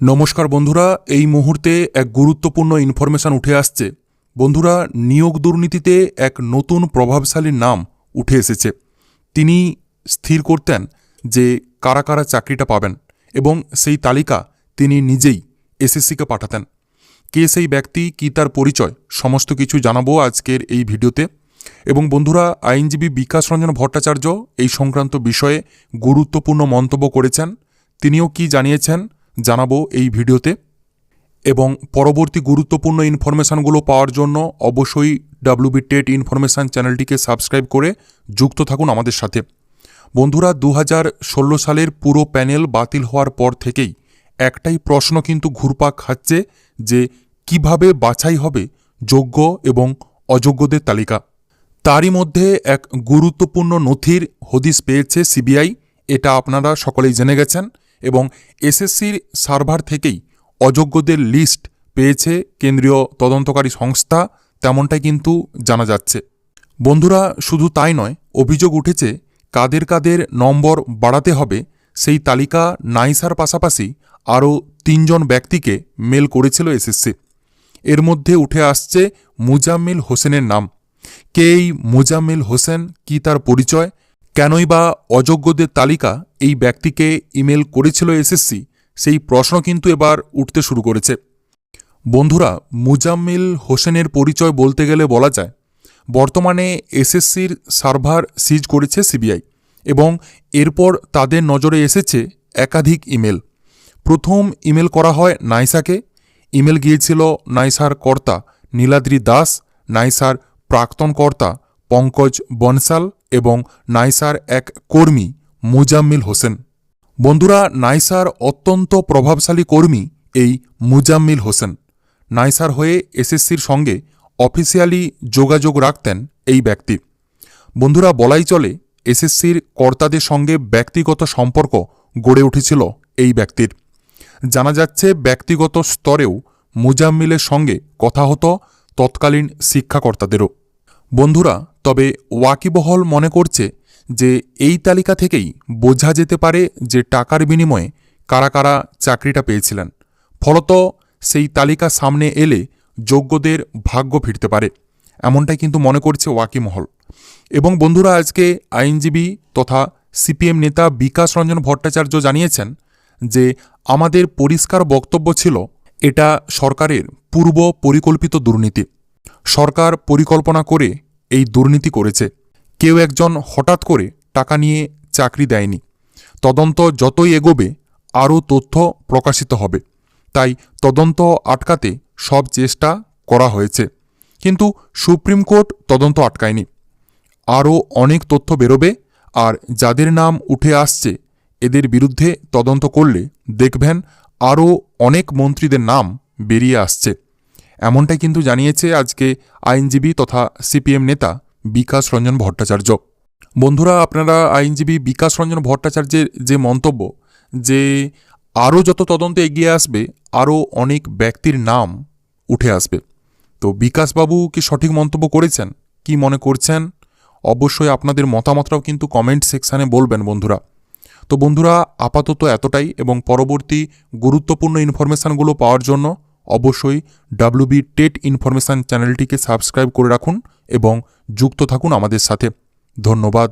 নমস্কার বন্ধুরা, এই মুহূর্তে এক গুরুত্বপূর্ণ ইনফরমেশন উঠে আসছে। বন্ধুরা, নিয়োগ দুর্নীতিতে এক নতুন প্রভাবশালীর নাম উঠে এসেছে। তিনি স্থির করতেন যে কারা কারা চাকরিটা পাবেন এবং সেই তালিকা তিনি নিজেই এসএসসিকে পাঠাতেন। কে সেই ব্যক্তি, কি তার পরিচয়, সমস্ত কিছু জানাব আজকের এই ভিডিওতে। এবং বন্ধুরা, আইনজীবী বিকাশ রঞ্জন ভট্টাচার্য এই সংক্রান্ত বিষয়ে গুরুত্বপূর্ণ মন্তব্য করেছেন। তিনিও কি জানিয়েছেন? জানাব এই ভিডিওতে। এবং পরবর্তী গুরুত্বপূর্ণ ইনফরমেশানগুলো পাওয়ার জন্য অবশ্যই ডাব্লিউবি টেট ইনফরমেশান চ্যানেলটিকে সাবস্ক্রাইব করে যুক্ত থাকুন আমাদের সাথে। বন্ধুরা দু হাজার ষোলো সালের পুরো প্যানেল বাতিল হওয়ার পর থেকেই একটাই প্রশ্ন কিন্তু ঘুরপাক খাচ্ছে যে, কীভাবে বাছাই হবে যোগ্য এবং অযোগ্যদের তালিকা? তারই মধ্যে এক গুরুত্বপূর্ণ নথির হদিস পেয়েছে সিবিআই, এটা আপনারা সকলেই জেনে গেছেন। এবং এসএসসির সার্ভার থেকেই অযোগ্যদের লিস্ট পেয়েছে কেন্দ্রীয় তদন্তকারী সংস্থা, তেমনটাই কিন্তু জানা যাচ্ছে। বন্ধুরা, শুধু তাই নয়, অভিযোগ উঠেছে কাদের কাদের নম্বর বাড়াতে হবে সেই তালিকা নাইসার পাশাপাশি আরও তিনজন ব্যক্তিকে মেল করেছিল এসএসসি। এর মধ্যে উঠে আসছে মুজাম্মিল হোসেনের নাম। কে এই মুজাম্মিল হোসেন, কি তার পরিচয়? কেনই বা অযোগ্যদের তালিকা এই ব্যক্তিকে ইমেল করেছিল এসএসসি, সেই প্রশ্ন কিন্তু এবার উঠতে শুরু করেছে। বন্ধুরা, মুজাম্মিল হোসেনের পরিচয় বলতে গেলে বলা যায়, বর্তমানে এসএসসির সার্ভার সিজ করেছে সিবিআই এবং এরপর তাদের নজরে এসেছে একাধিক ইমেল। প্রথম ইমেল করা হয় নাইসাকে, ইমেল গিয়েছিল নাইসার কর্তা নীলাদ্রি দাস, নাইসার প্রাক্তন কর্তা পঙ্কজ বনসাল এবং নাইসার এক কর্মী মুজাম্মিল হোসেন। বন্ধুরা, নাইসার অত্যন্ত প্রভাবশালী কর্মী এই মুজাম্মিল হোসেন। নাইসার হয়ে এসএসসির সঙ্গে অফিসিয়ালি যোগাযোগ রাখতেন এই ব্যক্তি। বন্ধুরা, বলাই চলে, এসএসসির কর্তাদের সঙ্গে ব্যক্তিগত সম্পর্ক গড়ে উঠেছিল এই ব্যক্তির। জানা যাচ্ছে, ব্যক্তিগত স্তরেও মুজাম্মিলের সঙ্গে কথা হতো তৎকালীন শিক্ষাকর্তাদেরও। বন্ধুরা, তবে ওয়াকিবহল মনে করছে যে এই তালিকা থেকেই বোঝা যেতে পারে যে টাকার বিনিময়ে কারা কারা চাকরিটা পেয়েছিলেন। ফলত সেই তালিকা সামনে এলে যোগ্যদের ভাগ্য ফিরতে পারে, এমনটাই কিন্তু মনে করছে ওয়াকিমহল এবং বন্ধুরা, আজকে আইনজীবী তথা সিপিএম নেতা বিকাশ রঞ্জন ভট্টাচার্য জানিয়েছেন যে আমাদের পরিষ্কার বক্তব্য ছিল, এটা সরকারের পূর্ব পরিকল্পিত দুর্নীতি। সরকার পরিকল্পনা করে এই দুর্নীতি করেছে। কেউ একজন হঠাৎ করে টাকা নিয়ে চাকরি দেয়নি। তদন্ত যতই এগোবে, আরও তথ্য প্রকাশিত হবে। তাই তদন্ত আটকাতে সব চেষ্টা করা হয়েছে। কিন্তু সুপ্রিম কোর্ট তদন্ত আটকায়নি। আরও অনেক তথ্য বেরোবে আর যাদের নাম উঠে আসছে, এদের বিরুদ্ধে তদন্ত করলে দেখবেন আরও অনেক মন্ত্রীদের নাম বেরিয়ে আসছে। এমনটাই কিন্তু জানিয়েছে আজকে আইনজীবী তথা সিপিএম নেতা বিকাশ রঞ্জন ভট্টাচার্য। বন্ধুরা, আপনারা আইনজীবী বিকাশ রঞ্জন ভট্টাচার্যের যে মন্তব্য, যে আরও যত তদন্ত এগিয়ে আসবে, আরও অনেক ব্যক্তির নাম উঠে আসবে। তো বিকাশবাবু কি সঠিক মন্তব্য করেছেন? কি মনে করছেন? অবশ্যই আপনাদের মতামতটাও কিন্তু কমেন্ট সেকশানে বলবেন বন্ধুরা। তো বন্ধুরা, আপাতত এতটাই এবং পরবর্তী গুরুত্বপূর্ণ ইনফরমেশানগুলো পাওয়ার জন্য অবশ্যই ডাব্লিউবি টেট ইনফরমেশান চ্যানেলটিকে সাবস্ক্রাইব করে রাখুন এবং যুক্ত থাকুন আমাদের সাথে। ধন্যবাদ।